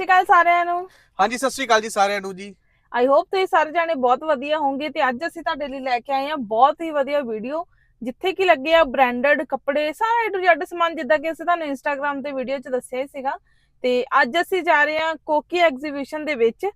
ਸਤਿ ਸ਼੍ਰੀ ਅਕਾਲ ਸਾਰਿਆਂ ਨੂੰ। ਹਾਂਜੀ ਸਤਿ ਸ਼੍ਰੀ ਅਕਾਲ ਜੀ ਸਾਰਿਆਂ ਨੂੰ ਜੀ। ਆਈ ਹੋਪ ਤੁਸੀਂ ਸਾਰੇ ਜਾਣੇ ਬਹੁਤ ਵਧੀਆ ਹੋਵੋਗੇ ਤੇ ਅੱਜ ਅਸੀਂ ਤੁਹਾਡੇ ਲਈ ਲੈ ਕੇ ਆਏ ਹਾਂ ਬਹੁਤ ਹੀ ਵਧੀਆ ਵੀਡੀਓ। ਜਿੱਥੇ ਕੀ ਲੱਗੇ ਆ ਬ੍ਰਾਂਡਡ ਕੱਪੜੇ ਸਾਰਾ ਏ ਟੂ ਜ਼ੈਡ ਸਮਾਨ ਜਿੱਦਾਂ ਕਿ ਅਸੀਂ ਤੁਹਾਨੂੰ ਇੰਸਟਾਗ੍ਰam ਤੇ ਵੀਡੀਓ 'ਚ ਦੱਸਿਆ ਹੀ ਸੀਗਾ। ਤੇ ਅੱਜ ਅਸੀਂ ਜਾ ਰਹੇ ਹਾਂ ਕੋਕੀ ਐਗਜ਼ੀਬਿਸ਼ਨ ਦੇ ਵਿੱਚ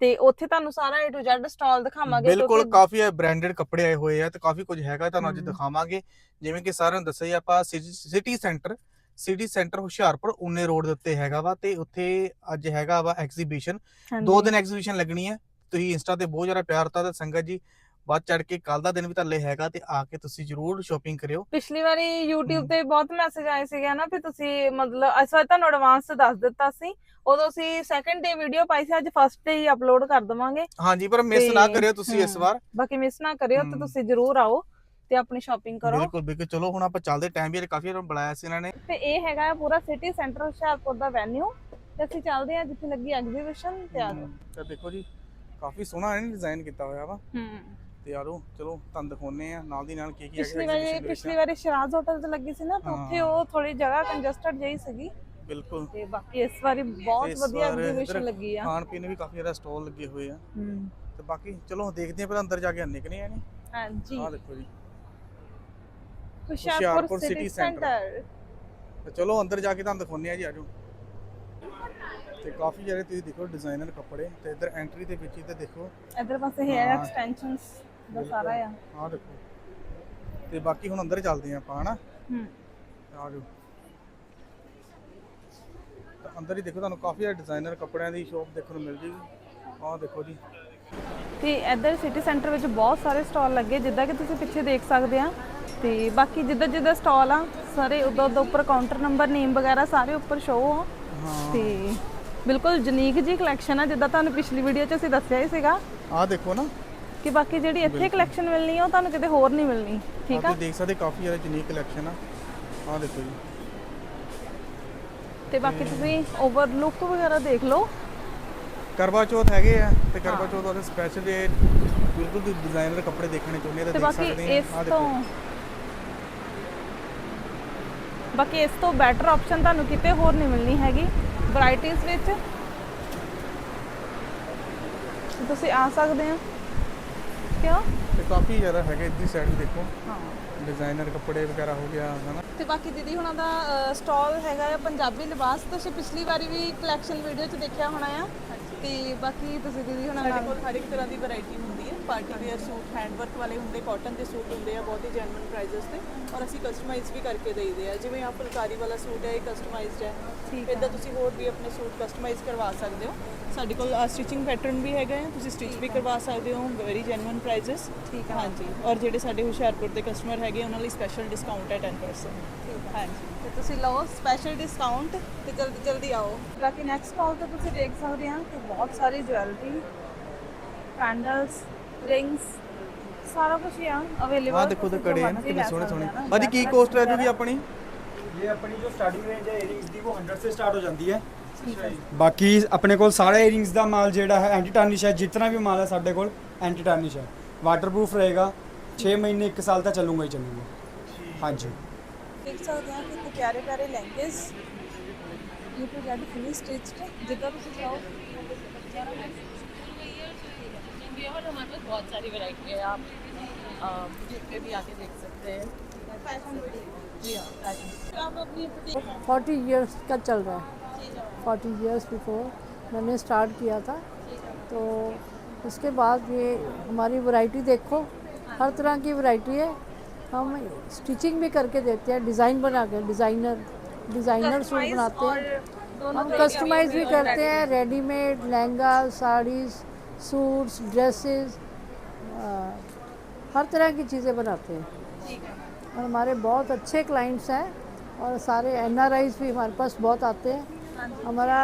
ਤੇ ਉੱਥੇ ਤੁਹਾਨੂੰ ਸਾਰਾ ਏ ਟੂ ਜ਼ੈਡ ਸਟਾਲ ਦਿਖਾਵਾਂਗੇ ਬਿਲਕੁਲ ਕਾਫੀ ਬ੍ਰਾਂਡਡ ਕੱਪੜੇ ਆਏ ਹੋਏ ਆ ਤੇ ਕਾਫੀ ਕੁਝ ਹੈਗਾ ਤੁਹਾਨੂੰ ਅੱਜ। ਦਿਖਾਵਾਂਗੇ। ਜਿਵੇਂ ਕਿ ਸਾਰਿਆਂ ਨੂੰ ਦੱਸਿਆ ਆਪਾਂ city centre city centre Hoshiarpur ਉਨੇ ਰੋਡ ਦੇ ਉੱਤੇ ਹੈਗਾ ਵਾ ਤੇ ਉੱਥੇ ਅੱਜ ਹੈਗਾ ਵਾ ਐਗਜ਼ੀਬਿਸ਼ਨ। ਦੋ ਦਿਨ ਐਗਜ਼ੀਬਿਸ਼ਨ ਲੱਗਣੀ ਹੈ ਤੁਸੀਂ ਇੰਸਟਾ ਤੇ ਬਹੁਤ ਜ਼ਿਆਦਾ ਪਿਆਰ ਦਿੱਤਾ ਤੇ ਸੰਗਤ ਜੀ ਵੱਧ ਚੜ ਕੇ ਕੱਲ ਦਾ ਦਿਨ ਵੀ ਥੱਲੇ ਹੈਗਾ ਤੇ ਆ ਕੇ ਤੁਸੀਂ ਜਰੂਰ ਸ਼ਾਪਿੰਗ ਕਰਿਓ ਪਿਛਲੀ ਵਾਰੀ YouTube। ਤੇ ਬਹੁਤ ਮੈਸੇਜ ਆਏ ਸੀਗੇ ਨਾ ਫਿਰ ਤੁਸੀਂ ਮਤਲਬ ਇਸ ਵਾਰ ਤੁਹਾਨੂੰ ਐਡਵਾਂਸ ਦੱਸ ਦਿੱਤਾ ਸੀ ਉਦੋਂ ਅਸੀਂ ਸੈਕੰਡ ਡੇ ਵੀਡੀਓ ਪਾਈ ਸੀ ਅੱਜ ਫਸਟ ਡੇ ਹੀ ਅਪਲੋਡ ਕਰ ਦਵਾਂਗੇ ਹਾਂਜੀ ਪਰ ਮਿਸ ਨਾ ਕਰਿਓ ਤੁਸੀਂ ਇਸ। ਵਾਰ ਬਾਕੀ ਮਿਸ ਨਾ ਕਰਿਓ ਤੇ। ਤੁਸੀਂ ਜਰੂਰ ਆਓ ਤੇ ਆਪਣੀ ਸ਼ਾਪਿੰਗ ਕਰੋ। ਬਿਲਕੁਲ ਬਿਲਕੁਲ। ਚਲੋ ਹੁਣ ਆਪਾਂ ਚੱਲਦੇ ਟਾਈਮ ਵੀ ਕਾਫੀ ਵਾਰ ਬੁਲਾਇਆ ਸੀ ਇਹਨਾਂ ਨੇ। ਤੇ ਇਹ ਹੈਗਾ ਪੂਰਾ ਸਿਟੀ ਸੈਂਟਰ ਹੁਸ਼ਿਆਰਪੁਰ ਦਾ ਵੈਨਿਊ ਤੇ ਅਸੀਂ ਚੱਲਦੇ ਹਾਂ ਜਿੱਥੇ ਲੱਗੀ ਐਗਜ਼ੀਬਿਸ਼ਨ ਤੇ ਆ ਜਾਓ। ਤੇ ਦੇਖੋ ਜੀ ਕਾਫੀ ਸੋਹਣਾ ਇਹਨੇ ਡਿਜ਼ਾਈਨ ਕੀਤਾ ਹੋਇਆ ਵਾ। ਹੂੰ ਤੇ ਆਰੋ ਚਲੋ ਤੁਹਾਨੂੰ ਦਿਖਾਉਨੇ ਆ ਨਾਲ ਦੀ ਨਾਲ ਕੀ ਕੀ ਪਿਛਲੀ ਵਾਰੀ। ਪਿਛਲੀ ਵਾਰੀ ਸ਼ਰਾਜ਼ ਹੋਟਲ ਤੇ ਲੱਗੀ ਸੀ ਨਾ ਤਾਂ ਉੱਥੇ। ਉਹ ਥੋੜੀ ਜਗ੍ਹਾ ਕੰਜਸਟਡ ਜਿਹੀ ਸੀਗੀ। ਬਿਲਕੁਲ। ਤੇ ਬਾਕੀ ਇਸ ਵਾਰੀ ਬਹੁਤ ਵਧੀਆ ਐਗਜ਼ੀਬਿਸ਼ਨ ਲੱਗੀ ਆ। ਖਾਣ ਪੀਣ ਵੀ ਕਾਫੀ ਜ਼ਿਆਦਾ ਸਟਾਲ ਲੱਗੇ ਹੋਏ ਆ। ਹੂੰ ਤੇ ਬਾਕੀ ਚਲੋ ਦੇਖਦੇ ਆ ਪਰ ਅੰਦਰ ਜਾ ਕੇ ਨਿਕਲੇ ਆ ਨੇ ਹਾਂਜੀ। ਆਹ ਦੇਖੋ ਜੀ। ਹੁਸ਼ਿਆਰਪੁਰ ਸਿਟੀ ਸੈਂਟਰ ਤੇ ਚਲੋ ਅੰਦਰ ਜਾ ਕੇ ਤੁਹਾਨੂੰ ਦਿਖਾਉਨੇ ਆ ਜੀ ਆਜੋ ਤੇ ਕਾਫੀ ਜਿਹੜੇ ਤੁਸੀਂ ਦੇਖੋ ਡਿਜ਼ਾਈਨਰ ਕੱਪੜੇ ਤੇ ਇੱਧਰ ਐਂਟਰੀ ਦੇ ਵਿੱਚ ਹੀ ਤੇ ਦੇਖੋ। ਇਧਰ ਪਾਸੇ ਹੇਅਰ ਹਾਂ। ਐਕਸਟੈਂਸ਼ਨਸ ਦਾ ਸਾਰਾ ਆ। ਆਹ ਦੇਖੋ। ਤੇ ਬਾਕੀ ਹੁਣ ਅੰਦਰ ਚੱਲਦੇ ਆ ਆਪਾਂ ਹਨਾ? ਹੂੰ। ਆਜੋ ਤਾਂ ਅੰਦਰ ਹੀ ਦੇਖੋ ਤੁਹਾਨੂੰ ਕਾਫੀ ਜ਼ਿਆਦਾ ਡਿਜ਼ਾਈਨਰ ਕੱਪੜਿਆਂ ਦੀ ਸ਼ੋਪ ਦੇਖਣ ਨੂੰ ਮਿਲ ਜੇਗੀ। ਆਹ ਦੇਖੋ ਜੀ। ਤੇ ਇੱਧਰ ਸਿਟੀ ਸੈਂਟਰ ਵਿੱਚ ਬਹੁਤ ਸਾਰੇ ਸਟਾਲ ਲੱਗੇ ਜਿੱਦਾਂ ਕਿ ਤੁਸੀਂ ਪਿੱਛੇ ਦੇਖ ਸਕਦੇ ਆ। ਤੇ ਬਾਕੀ ਜਿੱਦਾਂ ਜਿੱਦਾਂ ਸਟਾਲ ਆ ਸਾਰੇ ਉਦੋਂ ਉਦੋਂ ਉੱਪਰ ਕਾਊਂਟਰ ਨੰਬਰ ਨੇਮ ਵਗੈਰਾ ਸਾਰੇ ਉੱਪਰ ਸ਼ੋਅ ਆ। ਤੇ ਬਿਲਕੁਲ ਯੂਨੀਕ ਜੀ ਕਲੈਕਸ਼ਨ ਆ ਜਿੱਦਾਂ ਤੁਹਾਨੂੰ ਪਿਛਲੀ ਵੀਡੀਓ 'ਚ ਅਸੀਂ ਦੱਸਿਆ ਹੀ ਸੀਗਾ। ਆਹ ਦੇਖੋ ਨਾ। ਕਿ ਬਾਕੀ ਜਿਹੜੀ ਇੱਥੇ ਕਲੈਕਸ਼ਨ ਮਿਲਣੀ ਆ ਉਹ ਤੁਹਾਨੂੰ ਕਿਤੇ ਹੋਰ ਨਹੀਂ ਮਿਲਣੀ ਠੀਕ ਆ ਤੁਸੀਂ ਦੇਖ ਸਕਦੇ ਕਾਫੀ ਜ਼ਿਆਦਾ ਯੂਨੀਕ ਕਲੈਕਸ਼ਨ ਆ। ਆਹ ਦੇਖੋ ਜੀ। ਤੇ ਬਾਕੀ ਤੁਸੀਂ ਓਵਰਲੁੱਕ ਵਗੈਰਾ ਦੇਖ ਲਓ। ਕਰਵਾ ਚੌਥ ਹੈਗੇ ਆ ਤੇ ਕਰਵਾ ਚੌਥ ਵਾਲੇ ਸਪੈਸ਼ਲ ਇਹ ਬਿਲਕੁਲ ਤੁਸੀਂ ਡਿਜ਼ਾਈਨਰ ਕੱਪੜੇ ਦੇਖਣੇ ਚਾਹੁੰਦੇ ਆ ਤਾਂ ਦੇਖ ਬਾਕੀ ਸਕਦੇ ਆ। ਇਸ ਤੋਂ ਦੇਖੋ ਬਾਕੀ ਇਸ ਤੋਂ ਬੈਟਰ ਆਪਸ਼ਨ ਤੁਹਾਨੂੰ ਕਿਤੇ ਹੋਰ ਨਹੀਂ ਮਿਲਣੀ ਹੈਗੀ। ਵੈਰਾਈਟੀਆਂ ਵਿੱਚ। ਤੁਸੀਂ ਆ ਸਕਦੇ ਆ ਕਿਉਂ? ਤੇ ਕਾਫੀ ਜ਼ਿਆਦਾ ਹੈਗੇ ਇੱਦੀ ਸਾਈਡ ਵੀ ਦੇਖੋ। ਹਾਂ। ਡਿਜ਼ਾਈਨਰ ਕੱਪੜੇ ਵਗੈਰਾ ਹੋ ਗਿਆ ਹਨਾ ਤੇ ਬਾਕੀ ਦੀਦੀ ਹੁਣਾਂ ਦਾ ਸਟਾਲ ਹੈਗਾ ਆ ਪੰਜਾਬੀ ਲਿਬਾਸ। ਤੁਸੀਂ ਪਿਛਲੀ ਵਾਰੀ ਵੀ ਕਲੈਕਸ਼ਨ ਵੀਡੀਓ 'ਚ ਦੇਖਿਆ ਹੋਣਾ ਆ। ਤੇ ਬਾਕੀ ਤੁਸੀਂ ਦੀਦੀ ਹੁਣਾਂ ਸਾਡੇ ਨਾਲ ਕੋਲ ਹਰ ਇੱਕ ਤਰ੍ਹਾਂ ਦੀ ਵੈਰਾਈਟੀ ਹੁੰਦੀ ਹੈ party wear suit hand work ਵਾਲੇ ਹੁੰਦੇ ਕਾਟਨ ਦੇ ਸੂਟ ਹੁੰਦੇ ਆ ਬਹੁਤ ਹੀ ਜੈਨੂਇਨ ਪ੍ਰਾਈਸਸ ਤੇ। ਔਰ ਅਸੀਂ ਕਸਟਮਾਈਜ਼ ਵੀ ਕਰਕੇ ਦੇਈਦੇ ਆ। ਜਿਵੇਂ ਆ ਫੁਲਕਾਰੀ ਵਾਲਾ ਸੂਟ ਹੈ ਇਹ ਕਸਟਮਾਈਜ਼ਡ ਹੈ। ਠੀਕ ਇਦਾਂ ਤੁਸੀਂ ਹੋਰ ਵੀ ਆਪਣੇ ਸੂਟ ਕਸਟਮਾਈਜ਼ ਕਰਵਾ ਸਕਦੇ ਹੋ। ਸਾਡੇ ਕੋਲ ਸਟਿਚਿੰਗ ਪੈਟਰਨ ਵੀ ਹੈਗਾ ਹੈ ਤੁਸੀਂ ਸਟਿਚ ਵੀ ਕਰਵਾ ਸਕਦੇ ਹੋ ਵੈਰੀ ਜੈਨੂਇਨ ਪ੍ਰਾਈਸਸ ਠੀਕ ਹੈ ਹਾਂਜੀ। ਔਰ ਜਿਹੜੇ ਸਾਡੇ ਹੁਸ਼ਿਆਰਪੁਰ ਦੇ ਕਸਟਮਰ ਹੈਗੇ ਉਹਨਾਂ ਲਈ ਸਪੈਸ਼ਲ ਡਿਸਕਾਊਂਟ ਹੈ 10% ਹਾਂਜੀ। ਤੇ ਤੁਸੀਂ ਲਓ ਸਪੈਸ਼ਲ ਡਿਸਕਾਊਂਟ ਤੇ ਜਲਦੀ ਜਲਦੀ ਆਓ। ਬਾਕੀ ਨੈਕਸਟ ਸਟਾਲ ਤੇ ਤੁਸੀਂ ਦੇਖ ਸਕਦੇ ਆ ਕਿ ਬਹੁਤ ਸਾਰੀ ਜੁਐਲਰੀ ਕੈਂਡਲਸ ਰਿੰਗਸ ਸਾਰਾ ਕੁਝ ਹੀ ਅਵੇਲੇਬਲ ਆ ਦੇਖੋ ਤੇ ਕੜੇ ਆ ਕਿੰਨੇ ਸੋਹਣੇ ਸੋਹਣੇ। ਭਾਜੀ ਕੀ ਕੋਸਟ ਰਹਿ ਜੂਗੀ ਆਪਣੀ? ਇਹ ਆਪਣੀ ਜੋ ਸਟਾਰਟਿੰਗ ਰੇਂਜ ਹੈ 에ਅਰਿੰਗਸ ਦੀ ਉਹ 100 ਸੇ ਸਟਾਰਟ ਹੋ ਜਾਂਦੀ ਹੈ। ਬਾਕੀ ਆਪਣੇ ਕੋਲ ਸਾਰਾ 에ਅਰਿੰਗਸ ਦਾ ਮਾਲ ਜਿਹੜਾ ਹੈ ਐਂਟੀ ਟਾਰਨਿਸ਼ ਹੈ ਜਿੰਨਾ ਵੀ ਮਾਲ ਹੈ ਸਾਡੇ ਕੋਲ ਐਂਟੀ ਟਾਰਨਿਸ਼ ਹੈ। ਵਾਟਰਪ੍ਰੂਫ ਰਹੇਗਾ 6 ਮਹੀਨੇ 1 ਸਾਲ ਤਾਂ ਚੱਲੂਗਾ ਹੀ ਚੱਲੂਗਾ। ਹਾਂਜੀ। ਦੇਖ ਸਕਦੇ ਹਾਂ ਕਿ ਪਿਆਰੇ ਪਿਆਰੇ ਲਹਿੰਗੇਸ ਇਹ ਪ੍ਰੋਜੈਕਟ ਫਿਨਿਸ਼ ਸਟੇਜ ਤੇ ਜਿੱਦਾਂ ਤੁਸੀਂ ਚਾਹੋ। भी और हमारे पास बहुत सारी वैरायटी है। आप पे भी आके देख सकते हैं। जी हाँ फोर्टी इयर्स का चल रहा है। फोर्टी इयर्स बिफोर मैंने स्टार्ट किया था। तो उसके बाद ये हमारी वैरायटी देखो। हर तरह की वैरायटी है। हम स्टिचिंग भी करके देते हैं डिज़ाइन बना के डिज़ाइनर डिज़ाइनर सूट बनाते हैं। हम कस्टमाइज भी करते हैं readymade lehenga saris suits dresses हर तरह की चीज़ें बनाते हैं। और हमारे बहुत अच्छे क्लाइंट्स हैं और सारे एन भी हमारे पास बहुत आते हैं। हमारा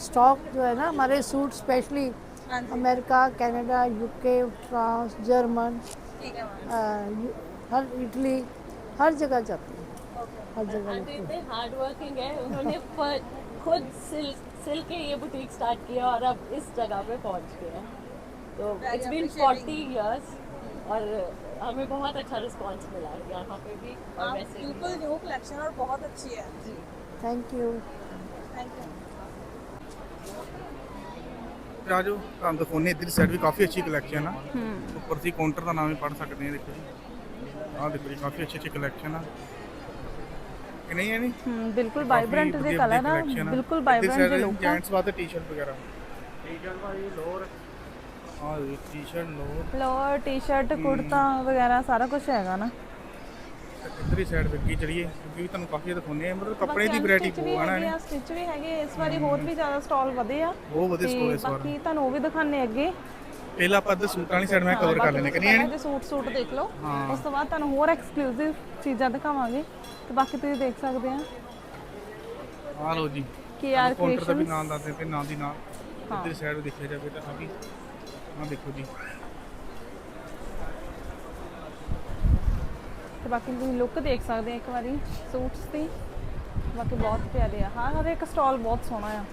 स्टॉक जो है ना हमारे suit specially America Canada UK France German है हर इटली हर जगह जाते हैं। हर जगह हैं। हार्ड वर्किंग है उन्होंने खुद सिल सिल के ये बुटीक स्टार्ट किया और अब इस जगह पे पहुंच गए हैं तो इट्स बीन फोर्टी इयर्स और हमें बहुत अच्छा रिस्पांस मिला है यहाँ पे भी और वैसे भी बिल्कुल न्यू कलेक्शन और बहुत अच्छी है थैंक यू थैंक यू ਤੇ ਆਜੋ ਤੁਹਾਨੂੰ ਦਿਖਾਉਂਦੇ ਇੱਧਰ ਸਾਈਡ ਵੀ ਕਾਫੀ ਅੱਛੀ ਕਲੈਕਸ਼ਨ ਆ ਹੂੰ ਉੱਪਰ ਦੀ ਕਾਊਂਟਰ ਦਾ ਨਾਮ ਵੀ ਪੜ ਸਕਦੇ ਆ ਦੇਖੋ ਜੀ ਆਹ ਦੇਖੋ ਜੀ ਕਾਫੀ ਅੱਛੀ ਅੱਛੀ ਕਲੈਕਸ਼ਨ ਆ ਕਿ ਨਹੀਂ ਹੈ ਨਹੀਂ ਹੂੰ ਬਿਲਕੁਲ ਵਾਈਬ੍ਰੈਂਟ ਦੇ ਕਲਰ ਆ। ਬਿਲਕੁਲ ਵਾਈਬ੍ਰੈਂਟ ਦੇ ਲੁੱਕ ਆ। ਜੈਂਟਸ ਵਾਸਤੇ ਟੀ-ਸ਼ਰਟ ਵਗੈਰਾ। ਟੀ-ਸ਼ਰਟ ਭਾਈ ਲੋਅਰ। ਆਹ t-shirt lower lower t-shirt kurta ਵਗੈਰਾ ਸਾਰਾ ਕੁਝ ਹੈਗਾ ਨਾ। ਇੱਧਰ ਹੀ ਸਾਈਡ ਤੇ ਅੱਗੇ ਚੜੀਏ ਕਿਉਂਕਿ ਤੁਹਾਨੂੰ ਕਾਫੀ ਦਿਖਾਉਂਦੇ ਆ ਮਤਲਬ ਕੱਪੜੇ ਦੀ ਵੈਰਾਈਟੀ ਬਹੁਤ ਆ ਨਾ ਇਹਨੇ। ਸਟਿਚ ਵੀ ਹੈਗੇ ਇਸ ਵਾਰੀ ਹੋਰ ਵੀ ਜ਼ਿਆਦਾ ਸਟਾਲ ਵਧੇ ਆ। ਬਹੁਤ ਵਧੀਆ ਤੇ ਸਟੋਰ ਇਸ ਵਾਰ। ਬਾਕੀ ਤੁਹਾਨੂੰ ਉਹ ਵੀ ਦਿਖਾਣੇ ਅੱਗੇ। ਪਹਿਲਾਂ ਆਪਾਂ ਇੱਧਰ ਸੂਟਾਂ ਵਾਲੀ ਸਾਈਡ ਮੈਂ ਕਵਰ ਕਰ ਲੈਣੇ ਕਿ ਨਹੀਂ ਇਹਦੇ ਸੂਟ ਸੂਟ ਦੇਖ ਲਓ। ਉਸ ਤੋਂ ਬਾਅਦ ਤੁਹਾਨੂੰ ਹੋਰ ਐਕਸਕਲੂਸਿਵ ਚੀਜ਼ਾਂ ਦਿਖਾਵਾਂਗੇ ਤੇ ਬਾਕੀ ਤੁਸੀਂ ਦੇਖ ਸਕਦੇ ਆ। ਆਹ ਲਓ ਜੀ। ਕੇ ਆਰ ਕਾਊਂਟਰ ਦਾ ਵੀ ਨਾਮ ਦੱਸਦੇ ਤੇ ਨਾਂ ਦੀ ਨਾਂ। ਇੱਧਰ ਸਾਈਡ ਦੇਖਿਆ ਜਾਵੇ ਤਾਂ ਆ ਵੀ ਆਹ ਦੇਖੋ ਜੀ। ਤੇ ਬਾਕੀ ਤੁਸੀਂ ਲੁੱਕ ਦੇਖ ਸਕਦੇ ਆ ਇੱਕ ਵਾਰੀ ਸੂਟਸ ਦੀ। ਬਾਕੀ ਬਹੁਤ ਪਿਆਰੇ ਆ। ਹਰ ਹਰ ਇੱਕ ਸਟਾਲ ਬਹੁਤ ਸੋਹਣਾ ਆ।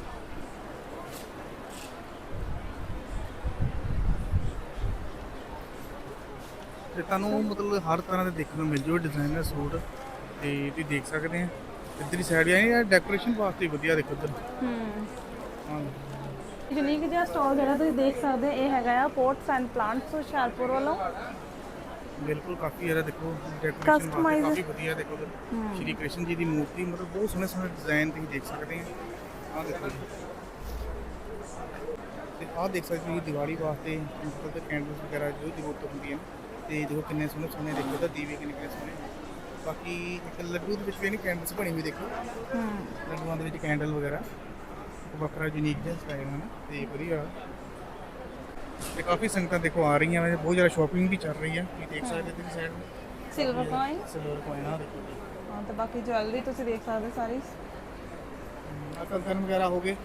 ਤੇ ਤੁਹਾਨੂੰ ਮਤਲਬ ਹਰ ਤਰ੍ਹਾਂ ਦੇ ਦੇਖਣ ਨੂੰ ਮਿਲ ਜੂ ਡਿਜ਼ਾਈਨਰ ਸੂਟ। ਤੇ ਤੁਸੀਂ ਦੇਖ ਸਕਦੇ ਆ। ਇੱਧਰ ਹੀ ਸਾਈਡ ਆ ਡੈਕੋਰੇਸ਼ਨ ਵਾਸਤੇ ਵਧੀਆ ਦੇਖੋ ਇੱਧਰ। ਹੂੰ। ਆਹ ਲਓ। ਯੂਨੀਕ ਜਿਹਾ ਸਟਾਲ ਜਿਹੜਾ ਤੁਸੀਂ ਦੇਖ ਸਕਦੇ ਆ, ਇਹ ਹੈਗਾ ਆ ਪੋਰਟਸ ਐਂਡ ਪਲਾਂਟਸ ਹੁਸ਼ਿਆਰਪੁਰ ਵੱਲੋਂ। ਬਿਲਕੁਲ ਕਾਫੀ ਇਹਦਾ ਦੇਖੋ ਡੈਕੋਰੇਸ਼ਨ ਕਾਫੀ ਵਧੀਆ ਦੇਖੋ। ਸ਼੍ਰੀ ਕ੍ਰਿਸ਼ਨ ਜੀ ਦੀ ਮੂਰਤੀ ਮਤਲਬ ਬਹੁਤ ਸੋਹਣੇ ਸੋਹਣੇ ਡਿਜ਼ਾਈਨ ਤੁਸੀਂ ਦੇਖ ਸਕਦੇ ਆ। ਆਹ ਦੇਖੋ ਤੇ ਆਹ ਦੇਖ ਸਕਦੇ ਹੋ ਦੀਵਾਲੀ ਵਾਸਤੇ ਮਤਲਬ ਕੈਂਡਲਸ ਵਗੈਰਾ ਜੋ ਜ਼ਰੂਰਤ ਹੁੰਦੀ ਹੈ ਤੇ ਦੇਖੋ ਕਿੰਨੇ ਸੋਹਣੇ ਸੋਹਣੇ ਦੇਖੋ ਤਾਂ ਦੀਵੇ ਕਿੰਨੇ ਕਿੰਨੇ ਸੋਹਣੇ। ਬਾਕੀ ਇੱਕ ਲੱਡੂ ਦੇ ਵਿੱਚ ਵੀ ਇਹਨੇ ਕੈਂਡਲਸ ਬਣੀ ਹੋਈ ਦੇਖੋ। ਹੂੰ। ਲੱਡੂਆਂ ਦੇ ਵਿੱਚ ਕੈਂਡਲ ਵਗੈਰਾ। ਉਹ ਵੱਖਰਾ ਯੂਨੀਕ ਜਿਹਾ ਸਟਾਈਲ ਹੈ ਨਾ ਤੇ ਵਧੀਆ। ਤੇ ਕਾਫੀ ਸੰਗਤਾਂ ਦੇਖੋ ਆ ਰਹੀਆਂ ਨੇ ਬਹੁਤ ਜ਼ਿਆਦਾ ਸ਼ਾਪਿੰਗ ਵੀ ਚੱਲ ਰਹੀ ਹੈ ਤੁਸੀਂ ਦੇਖ ਸਕਦੇ ਤੁਸੀਂ side silver coin silver coin ਆ ਦੇਖੋ ਹਾਂ ਤੇ ਬਾਕੀ ਜਵੈਲਰੀ ਤੁਸੀਂ ਦੇਖ ਸਕਦੇ ਸਾਰੀ। ਆ ਕੰਕਨ ਵਗੈਰਾ ਹੋ ਗਏ।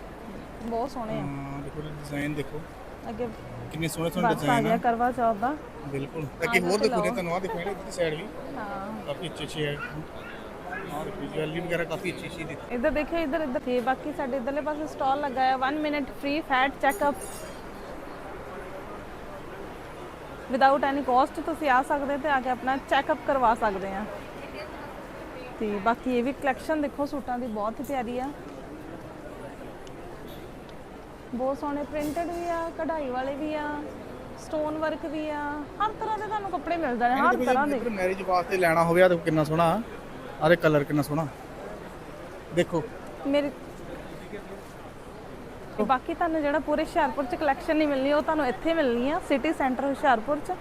ਬਹੁਤ ਸੋਹਣੇ ਆ। ਹਾਂ ਦੇਖੋ ਡਿਜ਼ਾਈਨ ਦੇਖੋ। ਅੱਗੇ ਕਿੰਨੇ ਸੋਹਣੇ ਸੋਹਣੇ ਵਰਕ ਆ ਡਿਜ਼ਾਈਨ ਗਿਆ ਆ। ਕਰਵਾ ਚੌਥ ਦਾ। ਬਿਲਕੁਲ। ਅੱਗੇ ਹੋਰ ਦੇਖੋ ਨੇ ਤੁਹਾਨੂੰ ਆ ਦੇਖੋ ਇਹਦੀ ਸਾਈਡ ਵੀ ਹਾਂ। ਕਾਫੀ ਅੱਛੀ ਅੱਛੀ ਹੈ। ਦੇਖੋ ਜਵੈਲਰੀ ਵਗੈਰਾ ਕਾਫੀ ਅੱਛੀ ਅੱਛੀ ਦਿੱਤੀ। ਇੱਧਰ ਦੇਖਿਓ ਇੱਧਰ ਇੱਧਰ। ਤੇ ਬਾਕੀ ਸਾਡੇ ਇੱਧਰਲੇ ਪਾਸੇ ਸਟਾਲ ਲੱਗਾ ਹੈ 1 minute free fat checkup without any cost ਤੁਸੀਂ ਆ ਸਕਦੇ ਤੇ ਆ ਕੇ ਆਪਣਾ ਚੈੱਕਅਪ ਕਰਵਾ ਸਕਦੇ ਆ। ਤੇ ਬਾਕੀ ਇਹ ਵੀ ਕਲੈਕਸ਼ਨ ਦੇਖੋ ਸੂਟਾਂ ਦੀ ਬਹੁਤ ਹੀ ਪਿਆਰੀ ਆ। ਬਹੁਤ ਸੋਹਣੇ ਪ੍ਰਿੰਟਡ ਵੀ ਆ ਕਢਾਈ ਵਾਲੇ ਵੀ ਆ ਸਟੋਨ ਵਰਕ ਵੀ ਆ। ਹਰ ਤਰ੍ਹਾਂ ਦੇ ਤੁਹਾਨੂੰ ਕੱਪੜੇ ਮਿਲ ਜਾਣੇ ਹਰ ਤਰ੍ਹਾਂ ਦੇ। ਮੈਰਿਜ ਵਾਸਤੇ ਲੈਣਾ ਹੋਵੇ ਆ ਦੇਖੋ ਕਿੰਨਾ ਸੋਹਣਾ। ਆਰੇ ਕਲਰ ਕਿੰਨਾ ਸੋਹਣਾ। ਦੇਖੋ। ਮੇਰੇ ਤੇ ਬਾਕੀ ਤੁਹਾਨੂੰ ਜਿਹੜਾ ਪੂਰੇ ਹੁਸ਼ਿਆਰਪੁਰ ਚ ਕਲੈਕਸ਼ਨ ਨਹੀਂ ਮਿਲਣੀ ਉਹ ਤੁਹਾਨੂੰ ਇੱਥੇ ਮਿਲਣੀ ਆ ਸਿਟੀ ਸੈਂਟਰ ਹੁਸ਼ਿਆਰਪੁਰ ਚ।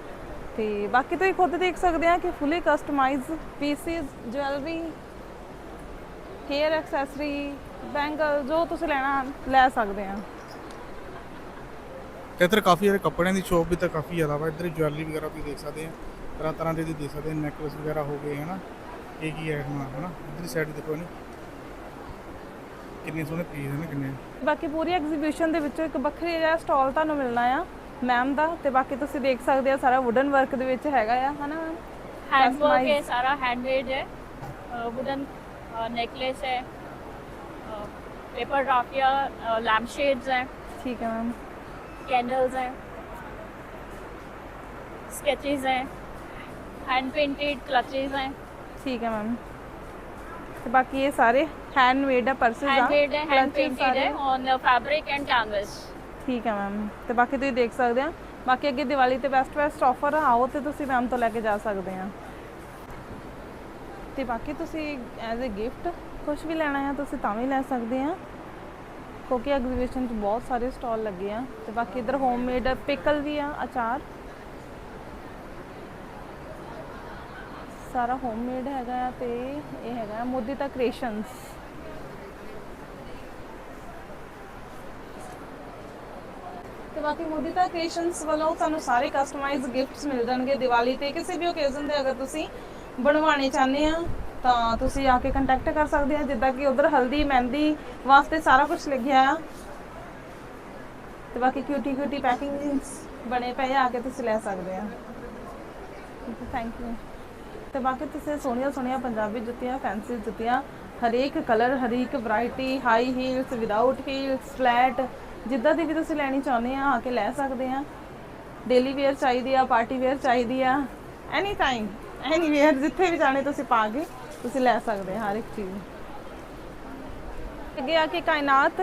ਤੇ ਬਾਕੀ ਤੁਸੀਂ ਖੁਦ ਦੇਖ ਸਕਦੇ ਆ ਕਿ fully customise pieces jewellery hair accessory bangle ਜੋ ਤੁਸੀਂ ਲੈਣਾ ਲੈ ਸਕਦੇ ਆ। ਇੱਧਰ ਕਾਫੀ ਸਾਰੇ ਕੱਪੜਿਆਂ ਦੀ ਸ਼ੋਪ ਵੀ ਤਾਂ ਕਾਫੀ ਜ਼ਿਆਦਾ ਵਾ ਇੱਧਰ ਜਵੈਲਰੀ ਵਗੈਰਾ ਵੀ ਦੇਖ ਸਕਦੇ ਆ ਤਰ੍ਹਾਂ ਤਰ੍ਹਾਂ ਦੇ ਤੁਸੀਂ ਦੇਖ ਸਕਦੇ ਨੈਕਲਸ ਵਗੈਰਾ ਹੋ ਗਏ ਹਨਾ ਇਹ ਕੀ ਹੈ ਹਨਾ ਹਨਾ ਇੱਧਰ ਸਾਈਡ ਦੇਖੋ ਇਹਨੂੰ ਕਿੰਨੇ ਸੋਹਣੇ ਪੀਸ ਨੇ ਕਿੰਨੇ ਬਾਕੀ ਪੂਰੀ ਐਗਜ਼ੀਬਿਸ਼ਨ ਦੇ ਵਿੱਚੋਂ ਇੱਕ ਵੱਖਰੀ ਜਿਹਾ ਸਟਾਲ ਤੁਹਾਨੂੰ ਮਿਲਣਾ ਆ ਮੈਮ ਦਾ ਤੇ ਬਾਕੀ ਤੁਸੀਂ ਦੇਖ ਸਕਦੇ ਆ ਸਾਰਾ ਵੁਡਨ ਵਰਕ ਦੇ ਵਿੱਚ ਹੈਗਾ ਆ ਹਨਾ ma'am? हैंडवर्क है Customize- सारा हैंडमेड है वुडन नेकलेस है पेपर राफिया लैम्प शेड्स हैं ਠੀਕ ਹੈ ਮੈਮ कैंडल्स हैं स्केचेस हैं हैंड पेंटेड क्लचेस हैं ਠੀਕ ਹੈ ਮੈਮ ਤੇ ਬਾਕੀ ਇਹ ਸਾਰੇ ਹੈਂਡਮੇਡ ਆ ਪਰਸਸ ਆ हैंडमेड है हैंड clutches पेंटेड ਸਾਰੇ। है ऑन फैब्रिक एंड कैनवस ਠੀਕ ਹੈ ਮੈਮ ਤੇ ਬਾਕੀ ਤੁਸੀਂ ਦੇਖ ਸਕਦੇ ਆ ਬਾਕੀ ਅੱਗੇ ਦੀਵਾਲੀ ਤੇ ਬੈਸਟ ਬੈਸਟ ਆਫਰ ਆਓ ਤੇ ਤੁਸੀਂ ਮੈਮ ਤੋਂ ਲੈ ਕੇ ਜਾ ਸਕਦੇ ਆ ਤੇ ਬਾਕੀ ਤੁਸੀਂ ਐਜ਼ ਅ ਗਿਫਟ ਕੁਝ ਵੀ ਲੈਣਾ ਆ ਤੁਸੀਂ ਤਾਂ ਵੀ ਲੈ ਸਕਦੇ ਆ ਕਿਉਂਕਿ ਐਗਜ਼ੀਬਿਸ਼ਨ 'ਚ ਬਹੁਤ ਸਾਰੇ ਸਟਾਲ ਲੱਗੇ ਆ ਤੇ ਬਾਕੀ ਇਧਰ ਹੋਮਮੇਡ ਪਿਕਲ ਵੀ ਆ, ਅਚਾਰ। ਸਾਰਾ ਹੋਮਮੇਡ ਹੈਗਾ ਆ ਤੇ ਇਹ ਹੈਗਾ ਆ ਮੋਦੀਤਾ ਕ੍ਰੀਏਸ਼ਨਸ ਤੇ ਬਾਕੀ ਮੋਦੀਤਾ ਕ੍ਰੀਏਸ਼ਨਸ ਵੱਲੋਂ ਤੁਹਾਨੂੰ ਸਾਰੇ ਕਸਟਮਾਈਜ਼ਡ ਗਿਫਟਸ ਮਿਲ ਜਾਣਗੇ ਦੀਵਾਲੀ ਤੇ। ਕਿਸੇ ਵੀ ਓਕੇਜ਼ਨ ਤੇ ਅਗਰ ਤੁਸੀਂ ਬਣਵਾਉਣੇ ਚਾਹੁੰਦੇ ਆ ਤਾਂ ਤੁਸੀਂ ਆ ਕੇ ਕੰਟੈਕਟ ਕਰ ਸਕਦੇ ਆ ਜਿੱਦਾਂ ਕਿ ਉਧਰ ਹਲਦੀ, ਮਹਿੰਦੀ ਵਾਸਤੇ ਸਾਰਾ ਕੁਝ ਲਿਖਿਆ ਆ। ਤੇ ਬਾਕੀ ਕਿਊਟੀ ਕਿਊਟੀ ਪੈਕਿੰਗ ਬਣੇ ਪਏ ਆ ਕੇ ਤੁਸੀਂ ਲੈ ਸਕਦੇ ਆ। ਥੈਂਕ ਯੂ ਤੇ ਬਾਕੀ ਤੁਸੀਂ ਸੋਹਣੀਆਂ ਸੋਹਣੀਆਂ ਪੰਜਾਬੀ ਜੁੱਤੀਆਂ ਫੈਂਸੀ ਜੁੱਤੀਆਂ, ਹਰੇਕ ਕਲਰ ਹਰੇਕ variety high heels without heels flat ਜਿੱਦਾਂ ਦੀ ਵੀ ਤੁਸੀਂ ਲੈਣੀ ਚਾਹੁੰਦੇ ਆ ਆ ਕੇ ਲੈ ਸਕਦੇ ਆ। ਡੇਲੀ ਵੇਅਰ ਚਾਹੀਦੀ ਆ ਪਾਰਟੀ ਵੇਅਰ ਚਾਹੀਦੀ ਆ ਐਨੀ ਟਾਈਮ ਐਨੀ ਵੇਅਰ ਜਿੱਥੇ ਵੀ ਜਾਣੇ ਤੁਸੀਂ ਪਾ ਕੇ ਤੁਸੀਂ ਲੈ ਸਕਦੇ ਹਰ ਇੱਕ ਚੀਜ਼ ਅੱਗੇ ਆ ਕੇ ਕਾਇਨਾਤ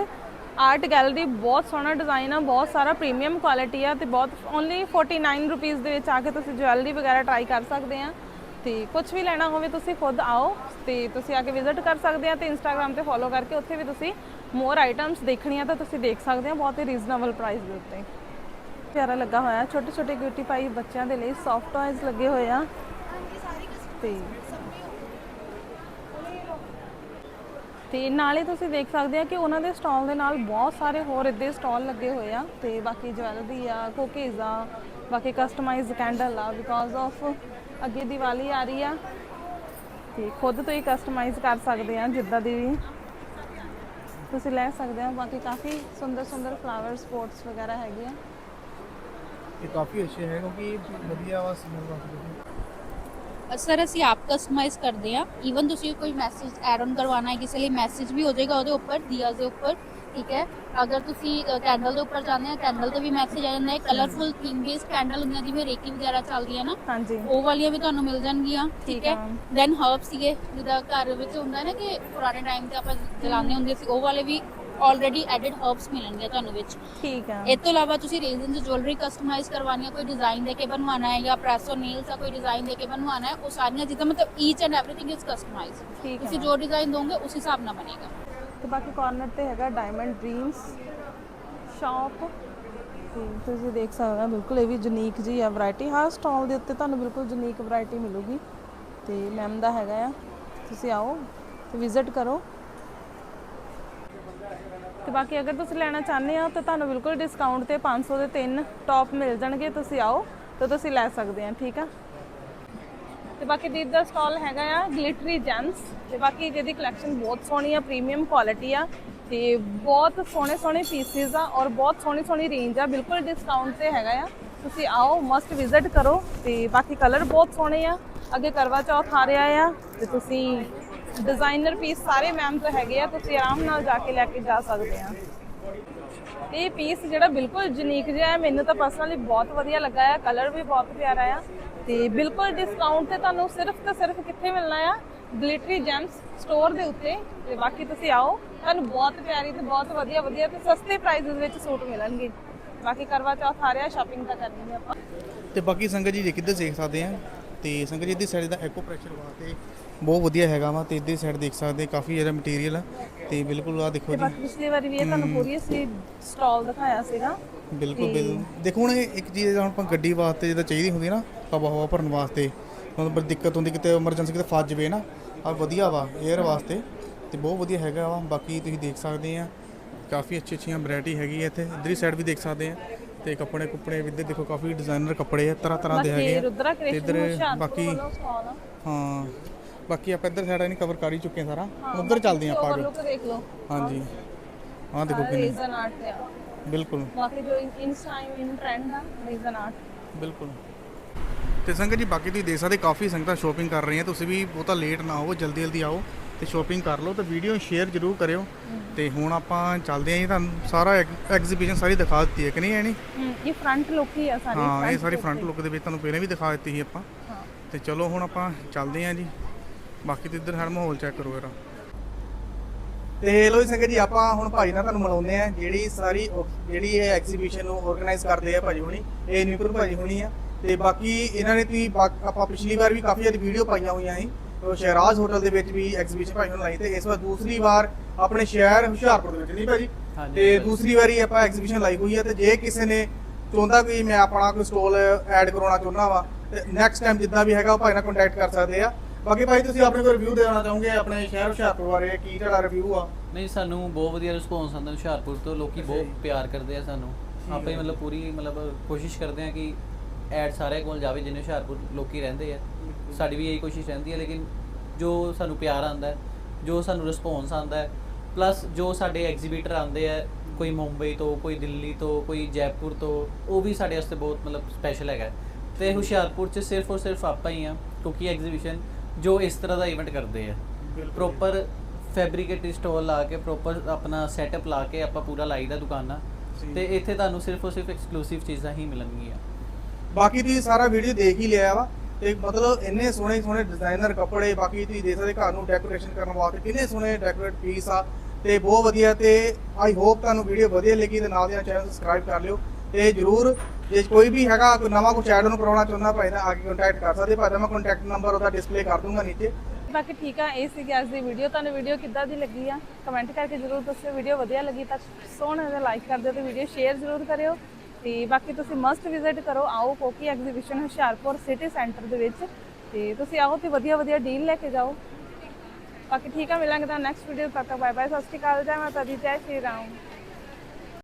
ਆਰਟ ਗੈਲਰੀ ਬਹੁਤ ਸੋਹਣਾ ਡਿਜ਼ਾਈਨ ਆ ਬਹੁਤ ਸਾਰਾ ਪ੍ਰੀਮੀਅਮ ਕੁਆਲਿਟੀ ਆ ਤੇ ਬਹੁਤ ਓਨਲੀ 49 ਰੁਪੀਸ ਦੇ ਵਿੱਚ ਆ ਕੇ ਤੁਸੀਂ ਜਵੈਲਰੀ ਵਗੈਰਾ ਟਰਾਈ ਕਰ ਸਕਦੇ ਆ। ਤੇ ਕੁਝ ਵੀ ਲੈਣਾ ਹੋਵੇ ਤੁਸੀਂ ਖੁਦ ਆਓ ਤੇ ਤੁਸੀਂ ਆ ਕੇ ਵਿਜ਼ਿਟ ਕਰ ਸਕਦੇ ਆ ਤੇ ਇੰਸਟਾਗ੍ਰam ਤੇ ਫੋਲੋ ਕਰਕੇ ਉੱਥੇ ਵੀ ਤੁਸੀਂ ਮੋਰ ਆਈਟਮਸ ਦੇਖਣੀਆਂ ਤਾਂ ਤੁਸੀਂ ਦੇਖ ਸਕਦੇ ਆ ਬਹੁਤ ਹੀ ਰੀਜ਼ਨੇਬਲ ਪ੍ਰਾਈਸ ਦੇ ਉੱਤੇ। ਪਿਆਰਾ ਲੱਗਾ ਹੋਇਆ ਛੋਟੇ ਛੋਟੇ ਗਿਫਟੀ ਪਾਈ ਬੱਚਿਆਂ ਦੇ ਲਈ ਸੌਫਟ ਟॉयਜ਼ ਲੱਗੇ ਹੋਏ ਆ। ਤੇ ਤੇ ਨਾਲੇ ਤੁਸੀਂ ਦੇਖ ਸਕਦੇ ਆ ਕਿ ਉਹਨਾਂ ਦੇ ਸਟਾਲ ਦੇ ਨਾਲ ਬਹੁਤ ਸਾਰੇ ਹੋਰ ਇੱਦੇ ਸਟਾਲ ਲੱਗੇ ਹੋਏ ਆ ਤੇ ਬਾਕੀ ਜਵੈਲਰੀ ਆ ਕੁਕੀਜ਼ ਆ, ਬਾਕੀ ਕਸਟਮਾਈਜ਼ਡ ਕੈਂਡਲ ਆ ਬਿਕਾਜ਼ ਆਫ ਅੱਗੇ ਦੀਵਾਲੀ ਆ ਰਹੀ ਆ ਤੇ ਖੁਦ ਤੋਂ ਹੀ ਕਸਟਮਾਈਜ਼ ਕਰ ਸਕਦੇ ਆ ਜਿੱਦਾਂ ਦੀ ਵੀ ਤੁਸੀਂ ਲੈ ਸਕਦੇ ਆ ਬਾਕੀ ਕਾਫੀ ਸੁੰਦਰ ਸੁੰਦਰ ਫਲਾਵਰ ਸਪੋਰਟਸ ਵਗੈਰਾ ਹੈਗੇ ਆ। ਇਹ ਕਾਫੀ ਅੱਛੇ ਹੈ ਕਿਉਂਕਿ ਵਧੀਆ ਵਾ ਸਮਝ ਸਰ ਅਸੀਂ ਆਪ ਕਸਟਮਾਈਜ਼ ਕਰਦੇ ਆ ਈਵਨ ਤੁਸੀਂ ਕੋਈ ਮੈਸੇਜ ਐਡ ਆਨ ਕਰਵਾਉਣਾ ਹੈ ਕਿਸੇ ਲਈ ਮੈਸੇਜ ਵੀ ਹੋ ਜਾਏਗਾ ਉਹਦੇ ਉੱਪਰ ਦਿਆ ਦੇ ਉੱਪਰ ਠੀਕ ਹੈ? ਅਗਰ ਤੁਸੀਂ ਕੈਂਡਲ ਦੇ ਉੱਪਰ ਜਾਂਦੇ ਆ ਕੈਂਡਲ ਤੇ ਵੀ ਮੈਸੇਜ ਆ ਜਾਂਦਾ ਹੈ। ਕਲਰਫੁਲ ਥੀਮ ਬੇਸਡ ਕੈਂਡਲ ਹੁੰਦੀਆਂ ਜਿਵੇਂ ਰੇਕੀ ਵਗੈਰਾ ਚੱਲਦੀ ਹੈ ਨਾ ਹਾਂਜੀ। ਉਹ ਵਾਲੀਆਂ ਵੀ ਤੁਹਾਨੂੰ ਮਿਲ ਜਾਣਗੀਆਂ ਠੀਕ ਹੈ। ਦੈਨ ਹਰਬ ਸੀਗੇ ਜਿਹਦਾ ਘਰ ਵਿੱਚ ਹੁੰਦਾ ਨਾ ਕਿ ਪੁਰਾਣੇ ਟਾਈਮ ਤੇ ਆਪਾਂ ਜਲਾਉਂਦੇ ਹੁੰਦੇ ਸੀ ਉਹ ਵਾਲੇ ਵੀ ਆਲਰੇਡੀ ਐਡਿਡ ਹਰਬਸ ਮਿਲਣਗੇ ਤੁਹਾਨੂੰ ਵਿੱਚ। ਠੀਕ ਆ। ਇਸ ਤੋਂ ਇਲਾਵਾ ਤੁਸੀਂ ਰੇਜ਼ਨ ਦੀ ਜੁਐਲਰੀ ਕਸਟਮਾਈਜ਼ ਕਰਵਾਉਣੀ ਹੈ ਕੋਈ ਡਿਜ਼ਾਈਨ ਦੇ ਕੇ ਬਣਵਾਉਣਾ ਹੈ ਜਾਂ ਪ੍ਰੈਸ ਨੇਲਸ ਦਾ ਕੋਈ ਡਿਜ਼ਾਈਨ ਦੇ ਕੇ ਬਣਵਾਉਣਾ ਹੈ ਉਹ ਸਾਰੀਆਂ ਜਿੱਦਾਂ ਮਤਲਬ each and everything is customize ਠੀਕ ਤੁਸੀਂ। ਜੋ ਡਿਜ਼ਾਈਨ ਦੋਗੇ ਉਸ ਹਿਸਾਬ ਨਾਲ ਬਣੇਗਾ। ਤੇ ਬਾਕੀ ਕਾਰਨਰ ਤੇ ਹੈਗਾ ਡਾਇਮੰਡ ਡ੍ਰੀਮਸ ਸ਼ਾਪ ਤੁਸੀਂ ਦੇਖ ਸਕਦੇ ਹੋ ਬਿਲਕੁਲ ਇਹ ਵੀ ਯੂਨੀਕ ਜੀ ਆ ਵੈਰਾਈਟੀ ਹਰ ਸਟਾਲ ਦੇ ਉੱਤੇ ਤੁਹਾਨੂੰ ਬਿਲਕੁਲ ਯੂਨੀਕ ਵੈਰਾਈਟੀ ਮਿਲੂਗੀ। ਤੇ ਮੈਮ ਦਾ ਹੈਗਾ ਆ। ਤੁਸੀਂ ਆਓ ਤੇ ਵਿਜ਼ਿਟ ਕਰੋ। ਤੇ ਬਾਕੀ ਅਗਰ ਤੁਸੀਂ ਲੈਣਾ ਚਾਹੁੰਦੇ ਹੋ ਤਾਂ ਤੁਹਾਨੂੰ ਬਿਲਕੁਲ ਡਿਸਕਾਊਂਟ ਤੇ 500 ਦੇ ਤਿੰਨ ਟੌਪ ਮਿਲ ਜਾਣਗੇ। ਤੁਸੀਂ ਆਓ ਤਾਂ ਤੁਸੀਂ ਲੈ ਸਕਦੇ ਆ ਠੀਕ ਆ? ਤੇ ਬਾਕੀ ਦੀਪ ਦਾ ਸਟਾਲ ਹੈਗਾ ਆ ਗਲਿਟਰੀ ਜੈਮਸ ਤੇ ਬਾਕੀ ਜਿਹਦੀ ਕਲੈਕਸ਼ਨ ਬਹੁਤ ਸੋਹਣੀ ਆ ਪ੍ਰੀਮੀਅਮ ਕੁਆਲਿਟੀ ਆ ਤੇ ਬਹੁਤ ਸੋਹਣੇ ਸੋਹਣੇ ਪੀਸਿਸ ਆ ਔਰ ਬਹੁਤ ਸੋਹਣੀ ਸੋਹਣੀ ਰੇਂਜ ਆ, ਬਿਲਕੁਲ ਡਿਸਕਾਊਂਟ ਤੇ ਹੈਗਾ ਆ। ਤੁਸੀਂ ਆਓ ਮਸਟ ਵਿਜ਼ਿਟ ਕਰੋ ਤੇ ਬਾਕੀ ਕਲਰ ਬਹੁਤ ਸੋਹਣੇ ਆ। ਅੱਗੇ ਕਰਵਾ ਚੌਥ ਆ ਰਿਹਾ ਆ ਤੇ ਤੁਸੀਂ ਡਿਜ਼ਾਈਨਰ ਪੀਸ ਸਾਰੇ ਮੈਮ ਤੋਂ ਹੈਗੇ ਆ, ਤੁਸੀਂ ਆਰਾਮ ਨਾਲ ਜਾ ਕੇ ਲੈ ਕੇ ਜਾ ਸਕਦੇ ਆ। ਇਹ ਪੀਸ ਜਿਹੜਾ ਬਿਲਕੁਲ ਯੂਨੀਕ ਜਿਹਾ ਹੈ, ਮੈਨੂੰ ਤਾਂ ਪਰਸਨਲੀ ਬਹੁਤ ਵਧੀਆ ਲੱਗਾ ਹੈ ਕਲਰ ਵੀ ਬਹੁਤ ਪਿਆਰਾ ਆ। ਤੇ ਬਿਲਕੁਲ ਡਿਸਕਾਊਂਟ ਤੇ ਤੁਹਾਨੂੰ ਸਿਰਫ ਤੇ ਸਿਰਫ ਕਿੱਥੇ ਮਿਲਣਾ ਆ? ਗਲਿਟਰੀ ਜੈਮਸ ਸਟੋਰ ਦੇ ਉੱਤੇ। ਤੇ ਬਾਕੀ ਤੁਸੀਂ ਆਓ, ਤੁਹਾਨੂੰ ਬਹੁਤ ਪਿਆਰੀ ਤੇ ਬਹੁਤ ਵਧੀਆ ਵਧੀਆ ਤੇ ਸਸਤੇ ਪ੍ਰਾਈਸਸ ਵਿੱਚ ਸੂਟ ਮਿਲਣਗੇ। ਬਾਕੀ ਕਰਵਾ ਚੌਥ ਆ ਰਿਹਾ ਸ਼ਾਪਿੰਗ ਤਾਂ ਕਰਨੀ ਹੈ ਆਪਾਂ। ਤੇ ਬਾਕੀ ਸੰਗਤ ਜੀ ਜੇ ਕਿੱਧਰ ਦੇਖ ਸਕਦੇ ਆ? ਤੇ ਸੰਗਤ ਜੀ ਦੀ ਸਾਈਡ ਦਾ ਐਕੋ ਪ੍ਰੈਸ਼ਰ ਵਾਸਤੇ ਬਹੁਤ ਵਧੀਆ ਹੈਗਾ ਵਾ ਤੇ ਇੱਧਰ ਸਾਈਡ ਦੇਖ ਸਕਦੇ ਕਾਫੀ ਜ਼ਿਆਦਾ ਮਟੀਰੀਅਲ ਆ ਤੇ ਬਿਲਕੁਲ ਆ ਦੇਖੋ ਜੀ। ਪਿਛਲੀ ਵਾਰੀ ਵੀ ਇਹ ਤੁਹਾਨੂੰ ਪੂਰੀ ਅਸੀਂ ਸਟਾਲ ਦਿਖਾਇਆ ਸੀਗਾ ਬਿਲਕੁਲ ਬਿਲਕੁਲ। ਦੇਖੋ ਹੁਣ ਇੱਕ ਚੀਜ਼ ਹੁਣ ਆਪਾਂ ਗੱਡੀ ਵਾਸਤੇ ਜਿਹਦਾ ਚਾਹੀਦੀ ਹੁੰਦੀ ਨਾ ਹਵਾ ਹਵਾ ਭਰਨ ਵਾਸਤੇ ਮਤਲਬ ਦਿੱਕਤ ਹੁੰਦੀ ਕਿਤੇ ਐਮਰਜੈਂਸੀ ਕਿਤੇ ਫਸ ਜਵੇ ਨਾ ਆ ਵਧੀਆ ਵਾ 에ਅਰ ਵਾਸਤੇ ਤੇ ਬਹੁਤ ਵਧੀਆ ਹੈਗਾ ਵਾ। ਬਾਕੀ ਤੁਸੀਂ ਦੇਖ ਸਕਦੇ ਆ ਕਾਫੀ ਅੱਛੀ ਅੱਛੀਆਂ ਵੈਰਾਈਟੀ ਹੈਗੀ ਹੈ ਇੱਥੇ। ਇਧਰਲੀ ਸਾਈਡ ਵੀ ਦੇਖ ਸਕਦੇ ਆ। ਤੇ ਕੱਪੜੇ ਕੁੱਪੜੇ ਵੀ ਇੱਧਰ ਦੇਖੋ ਕਾਫੀ ਡਿਜ਼ਾਈਨਰ ਕੱਪੜੇ ਆ ਤਰ੍ਹਾਂ ਤਰ੍ਹਾਂ ਦੇ ਹੈਗੇ ਆ। ਤੇ ਇੱਧਰ ਬਾਕੀ ਹਾਂ ਬਾਕੀ ਆਪਾਂ ਇੱਧਰ ਸਾਈਡ ਨਹੀਂ ਕਵਰ ਕਰ ਹੀ ਚੁੱਕੇ ਸਾਰਾ। ਉੱਧਰ ਚੱਲਦੇ ਆ ਆਪਾਂ ਅੱਗੇ। ਓਵਰਲੁੱਕ ਦੇਖ ਲਓ। ਹਾਂਜੀ। ਆਹ ਦੇਖੋ ਕਿੰਨੇ। ਰੀਜ਼ਨ ਆਰਟ ਆ। ਬਿਲਕੁਲ। ਬਾਕੀ ਜੋ ਇਨਸ ਟਾਈਮ ਇਨ ਟ੍ਰੈਂਡ ਆ ਰੀਜ਼ਨ ਆਰਟ ਬਿਲਕੁਲ। ਤੇ ਸੰਗਤ ਜੀ ਬਾਕੀ ਤੁਸੀਂ ਦੇਖ ਸਕਦੇ ਕਾਫੀ ਸੰਗਤਾਂ ਸ਼ੋਪਿੰਗ ਕਰ ਰਹੀਆਂ ਤੁਸੀਂ ਵੀ ਬਹੁਤਾ ਲੇਟ ਨਾ ਹੋਵੋ ਜਲਦੀ ਜਲਦੀ ਆਓ। ਤੇ ਸ਼ੋਪਿੰਗ ਕਰ ਲਓ ਤੇ ਵੀਡੀਓ ਸ਼ੇਅਰ ਜ਼ਰੂਰ ਕਰਿਓ। ਤੇ ਹੁਣ ਆਪਾਂ ਚੱਲਦੇ ਆਂ ਜੀ ਤੁਹਾਨੂੰ ਸਾਰਾ ਐਗਜ਼ੀਬਿਸ਼ਨ ਸਾਰੀ ਦਿਖਾ ਦਿੱਤੀ ਹੈ ਕਿ ਨਹੀਂ ਐਣੀ ਇਹ ਫਰੰਟ ਲੁੱਕ ਹੀ ਆ ਸਾਰੀ ਹਾਂ ਇਹ ਸਾਰੀ ਫਰੰਟ। ਲੁੱਕ ਦੇ ਵਿੱਚ ਤੁਹਾਨੂੰ ਪਹਿਲਾਂ ਵੀ ਦਿਖਾ ਦਿੱਤੀ ਸੀ ਆਪਾਂ। ਤੇ ਚਲੋ ਹੁਣ ਆਪਾਂ ਚੱਲਦੇ ਆਂ ਜੀ। ਬਾਕੀ ਤੇ ਇੱਧਰ ਹਰ ਮਾਹੌਲ ਚੈੱਕ ਕਰੋ ਜਰਾ। ਤੇ ਲੋ ਸੰਗਤ ਜੀ ਆਪਾਂ ਹੁਣ ਭਾਈ ਨਾਲ ਤੁਹਾਨੂੰ ਮਿਲਾਉਂਦੇ ਆ ਜਿਹੜੀ ਸਾਰੀ ਜਿਹੜੀ ਇਹ ਐਗਜ਼ੀਬਿਸ਼ਨ ਨੂੰ ਆਰਗੇਨਾਈਜ਼ ਕਰਦੇ ਆ ਭਾਜੀ ਹੁਣੀ ਇਹ ਨਿਊਪੁਰ ਭਾਜੀ ਹੁਣੀ ਆ। ਤੇ ਬਾਕੀ ਇਹਨਾਂ ਨੇ ਤੁਸੀਂ ਆਪਾਂ ਪਿਛਲੀ ਵਾਰ ਵੀ ਕਾਫੀ ਜ਼ਿਆਦਾ ਵੀਡੀਓ ਪਾਈਆਂ ਹੋਈਆਂ ਸੀ। ਸ਼ਹਿਰਾਜ਼ ਹੋਟਲ ਦੇ ਵਿੱਚ ਵੀ ਐਗਜ਼ੀਬਿਸ਼ਨ ਭਾਈ ਨੂੰ ਲਾਈ ਤੇ ਇਸ ਵਾਰ ਦੂਸਰੀ ਵਾਰ ਆਪਣੇ ਸ਼ਹਿਰ ਹੁਸ਼ਿਆਰਪੁਰ ਦੇ ਵਿੱਚ ਨਹੀਂ ਭਾਜੀ? ਤੇ ਦੂਸਰੀ ਵਾਰੀ ਆਪਾਂ ਐਗਜ਼ੀਬਿਸ਼ਨ ਲਾਈ ਹੋਈ ਹੈ ਤੇ ਜੇ ਕਿਸੇ ਨੇ ਚਾਹੁੰਦਾ ਕੋਈ ਮੈਂ ਆਪਣਾ ਕੋਈ ਸਟਾਲ ਐਡ ਕਰਾਉਣਾ ਚਾਹੁੰਦਾ ਵਾ ਤੇ ਨੈਕਸਟ ਟਾਈਮ ਜਿੱਦਾਂ ਵੀ ਹੈਗਾ ਉਹ ਭਾਈ ਨਾਲ ਕੰਟੈਕਟ ਕਰ ਸਕਦੇ ਆ। ਬਾਕੀ ਭਾਈ ਤੁਸੀਂ ਆਪਣੇ ਕੋਈ ਰਿਵਿਊ ਦੇਣਾ ਚਾਹੋਗੇ ਆਪਣੇ ਸ਼ਹਿਰ ਹੁਸ਼ਿਆਰਪੁਰ ਬਾਰੇ ਕੀ ਤੁਹਾਡਾ ਰਿਵਿਊ ਆ? ਨਹੀਂ ਸਾਨੂੰ ਬਹੁਤ ਵਧੀਆ ਰਿਸਪੌਂਸ ਆਉਂਦਾ ਹੁਸ਼ਿਆਰਪੁਰ ਤੋਂ ਲੋਕੀ ਬਹੁਤ ਪਿਆਰ ਕਰਦੇ ਆ ਸਾਨੂੰ। ਆਪੇ ਮਤਲਬ ਪੂਰੀ ਮਤਲਬ ਕੋਸ਼ਿਸ਼ ਕਰਦੇ ਆ ਕਿ ਐਡ ਸਾਰੇ ਕੋਲ ਜਾਵੇ ਜਿੰਨੇ ਹੁਸ਼ਿਆਰਪੁਰ ਲੋਕੀ ਰਹਿੰਦੇ ਆ। ਸਾਡੀ ਵੀ ਇਹੀ ਕੋਸ਼ਿਸ਼ ਰਹਿੰਦੀ ਹੈ ਲੇਕਿਨ ਜੋ ਸਾਨੂੰ ਪਿਆਰ ਆਉਂਦਾ ਹੈ, ਜੋ ਸਾਨੂੰ ਰਿਸਪੌਂਸ ਆਉਂਦਾ ਹੈ ਪਲੱਸ ਜੋ ਸਾਡੇ ਐਗਜ਼ੀਬਿਟਰ ਆਉਂਦੇ ਆ ਕੋਈ ਮੁੰਬਈ ਤੋਂ ਕੋਈ ਦਿੱਲੀ ਤੋਂ ਕੋਈ ਜੈਪੁਰ ਤੋਂ ਉਹ ਵੀ ਸਾਡੇ ਵਾਸਤੇ ਬਹੁਤ ਮਤਲਬ ਸਪੈਸ਼ਲ ਹੈਗਾ। ਤੇ ਹੁਸ਼ਿਆਰਪੁਰ 'ਚ ਸਿਰਫ ਔਰ ਸਿਰਫ ਆਪਾਂ ਹੀ ਆ ਕਿਉਂਕਿ ਐਗਜ਼ੀਬਿਸ਼ਨ ਜੋ ਇਸ ਤਰ੍ਹਾਂ ਦਾ ਇਵੈਂਟ ਕਰਦੇ ਆ। ਪ੍ਰੋਪਰ ਫੈਬਰੀਕੇਟਡ ਸਟੋਰ ਲਾ ਕੇ ਪ੍ਰੋਪਰ ਆਪਣਾ ਸੈਟਅਪ ਲਾ ਕੇ ਆਪਾਂ ਪੂਰਾ ਲਾਈਦਾ ਦੁਕਾਨਾਂ ਤੇ ਇੱਥੇ ਤੁਹਾਨੂੰ ਸਿਰਫ ਔਰ ਸਿਰਫ ਐਕਸਕਲੂਸਿਵ ਚੀਜ਼ਾਂ ਹੀ ਮਿਲਣਗੀਆਂ। ਬਾਕੀ ਤੁਸੀਂ ਸਾਰਾ ਵੀਡੀਓ ਦੇਖ ਹੀ ਲਿਆ ਵਾ ਤੇ ਮਤਲਬ ਇੰਨੇ ਸੋਹਣੇ ਸੋਹਣੇ ਡਿਜ਼ਾਈਨਰ ਕੱਪੜੇ, ਬਾਕੀ ਤੁਸੀਂ ਦੇਖ ਸਕਦੇ ਘਰ ਨੂੰ ਡੈਕੋਰੇਸ਼ਨ ਕਰਨ ਵਾਸਤੇ ਕਿੰਨੇ ਸੋਹਣੇ ਡੈਕੋਰੇਟ ਪੀਸ ਆ ਤੇ ਬਹੁਤ ਵਧੀਆ ਤੇ ਆਈ ਹੋਪ ਤੁਹਾਨੂੰ ਵੀਡੀਓ ਵਧੀਆ ਲੱਗੀ ਤੇ ਨਾਲ ਦੀ ਚੈਨਲ ਸਬਸਕ੍ਰਾਈਬ ਕਰ ਲਿਓ ਤੇ ਜਰੂਰ ਜੇ ਕੋਈ ਵੀ ਹੈਗਾ ਕੋਈ ਨਵਾਂ ਕੁਝ ਐਡ ਨੂੰ ਕਰਾਉਣਾ ਚਾਹੁੰਦਾ ਭਾਈ ਨਾਲ ਆ ਕੇ ਕੰਟੈਕਟ ਕਰ ਸਕਦੇ ਭਾਈ ਦਾ ਮੈਂ ਕੰਟੈਕਟ ਨੰਬਰ ਉਹਦਾ ਡਿਸਪਲੇ ਕਰ ਦੂੰਗਾ ਨੀਚੇ। ਬਾਕੀ ਠੀਕ ਆ, ਇਹ ਸੀਗੀ ਅੱਜ ਦੀ ਵੀਡੀਓ ਤੁਹਾਨੂੰ ਵੀਡੀਓ ਕਿੱਦਾਂ ਦੀ ਲੱਗੀ ਆ? ਕਮੈਂਟ ਕਰਕੇ ਜਰੂਰ ਦੱਸਿਓ। ਵੀਡੀਓ ਵਧੀਆ ਲੱਗੀ ਤਾਂ ਸੋਹਣਾ ਜਿਹਾ ਲਾਈਕ ਕਰ ਦਿਓ ਤੇ ਵੀਡੀਓ ਸ਼ੇਅਰ ਜਰੂਰ ਕਰਿਓ। ਤੇ ਬਾਕੀ ਤੁਸੀਂ ਮਸਟ ਵਿਜ਼ਿਟ ਕਰੋ, ਆਓ ਕੋਕੀ ਐਗਜ਼ੀਬਿਸ਼ਨ ਹੁਸ਼ਿਆਰਪੁਰ ਸਿਟੀ ਸੈਂਟਰ ਦੇ ਵਿੱਚ ਤੇ ਤੁਸੀਂ ਆਓ ਤੇ ਵਧੀਆ ਵਧੀਆ ਡੀਲ ਲੈ ਕੇ ਜਾਓ। ਬਾਕੀ ਠੀਕ ਆ, ਮਿਲਾਂਗੇ ਤਾਂ ਨੈਕਸਟ ਵੀਡੀਓ ਤੱਕ ਬਾਏ ਬਾਏ ਸਤਿ ਸ਼੍ਰੀ ਅਕਾਲ, ਜੈ ਮਾਤਾ ਦੀ, ਜੈ ਸ਼੍ਰੀ ਰਾਮ।